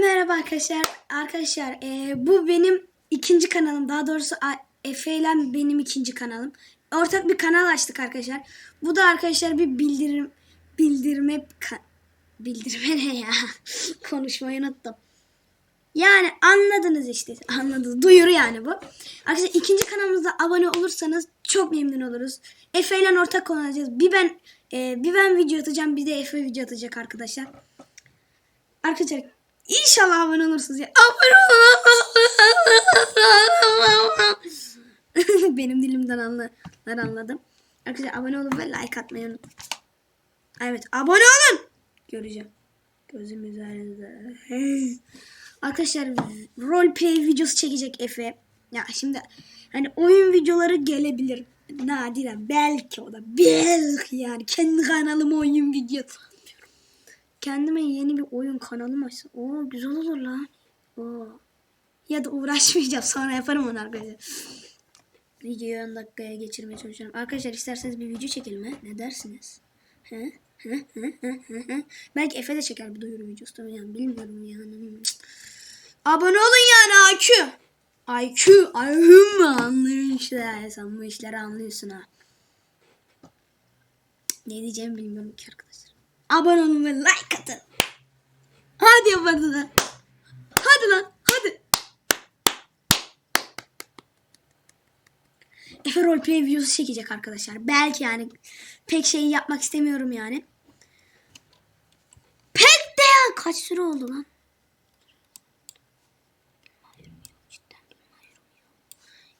Merhaba arkadaşlar. Arkadaşlar e, bu benim ikinci kanalım. Daha doğrusu Efe ile benim ikinci kanalım. Ortak bir kanal açtık arkadaşlar. Bu da arkadaşlar bir bildirim bildirme bildirme ne ya? Konuşmayı unuttum. Yani anladınız işte. Anladınız. Duyuru yani bu. Arkadaşlar ikinci kanalımıza abone olursanız çok memnun oluruz. Efe ile ortak olacağız. Bir ben e, bir ben video atacağım, bir de Efe video atacak arkadaşlar. Arkadaşlar inşallah abone olursunuz ya. Abone. Benim dilimden anla, ben anladım. Arkadaşlar abone olun ve like atmayı unutmayın. Evet abone olun. Göreceğim. Gözüm üzerinizde. Arkadaşlar roleplay videosu çekecek Efe. Ya şimdi hani oyun videoları gelebilir. Nadiren belki o da belki yani kendi kanalıma oyun videosu kendime yeni bir oyun kanalım açsam. Oo güzel olur lan. Oo. Ya da uğraşmayacağım. Sonra yaparım onu arkadaşlar. Videoyu 10 dakikaya geçirmeye çalışıyorum. Arkadaşlar isterseniz bir video çekelim he? Ne dersiniz? He? Belki Efe de çeker bir duyuru videosu. Tabii yani bilmiyorum yani. Abone olun yani IQ. IQ. IQ mu anlıyorsun işte. Sen bu işleri anlıyorsun ha. Ne diyeceğimi bilmiyorum ki arkadaşlar. Abone olun ve like atın. Hadi yapalım. Hadi lan. Hadi. Efe roleplay videosu çekecek arkadaşlar. Belki yani pek şey yapmak istemiyorum yani. Pek de ya. Kaç süre oldu lan? Cidden bilmiyorum ya.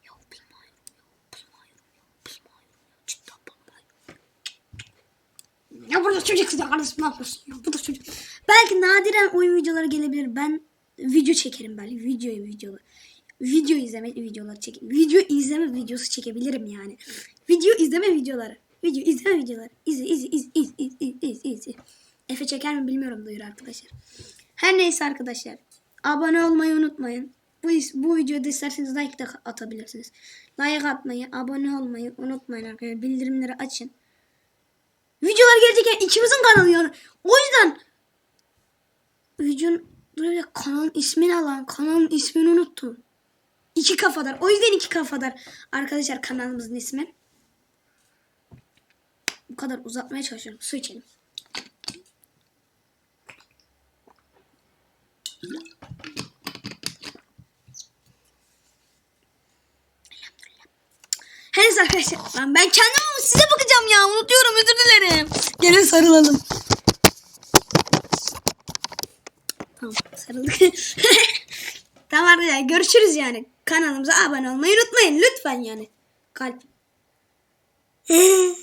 Ya bilmiyorum ya. Bilmiyorum ya. Bilmiyorum ya. Cidden bilmiyorum. Ya burada çocuk ya kardeşim ne yapıyorsun? Ya burada çocuk. Belki nadiren oyun videoları gelebilir. Ben video çekerim belki. Video videolar. Video izleme videoları çek. Video izleme videosu çekebilirim yani. Video izleme videoları. Video izleme videoları. İzle izle iz iz iz iz iz iz. Efe çeker mi bilmiyorum duyur arkadaşlar. Her neyse arkadaşlar. Abone olmayı unutmayın. Bu, bu videoda isterseniz like de atabilirsiniz. Like atmayı, abone olmayı unutmayın arkadaşlar. Bildirimleri açın. Videolar gelecek ikimizin kanalı yani. O yüzden videonun böyle kanalın ismini alan kanalın ismini unuttum. İki kafadar. O yüzden iki kafadar. Arkadaşlar kanalımızın ismi. Bu kadar uzatmaya çalışıyorum. Su içelim. Henüz arkadaşlar. Lan ben kendim size bakacağım ya. Unutuyorum özür dilerim. Gelin sarılalım. Tamam sarıldık. tamam arkadaşlar görüşürüz yani. Kanalımıza abone olmayı unutmayın. Lütfen yani. Kalp.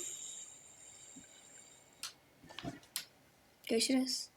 görüşürüz.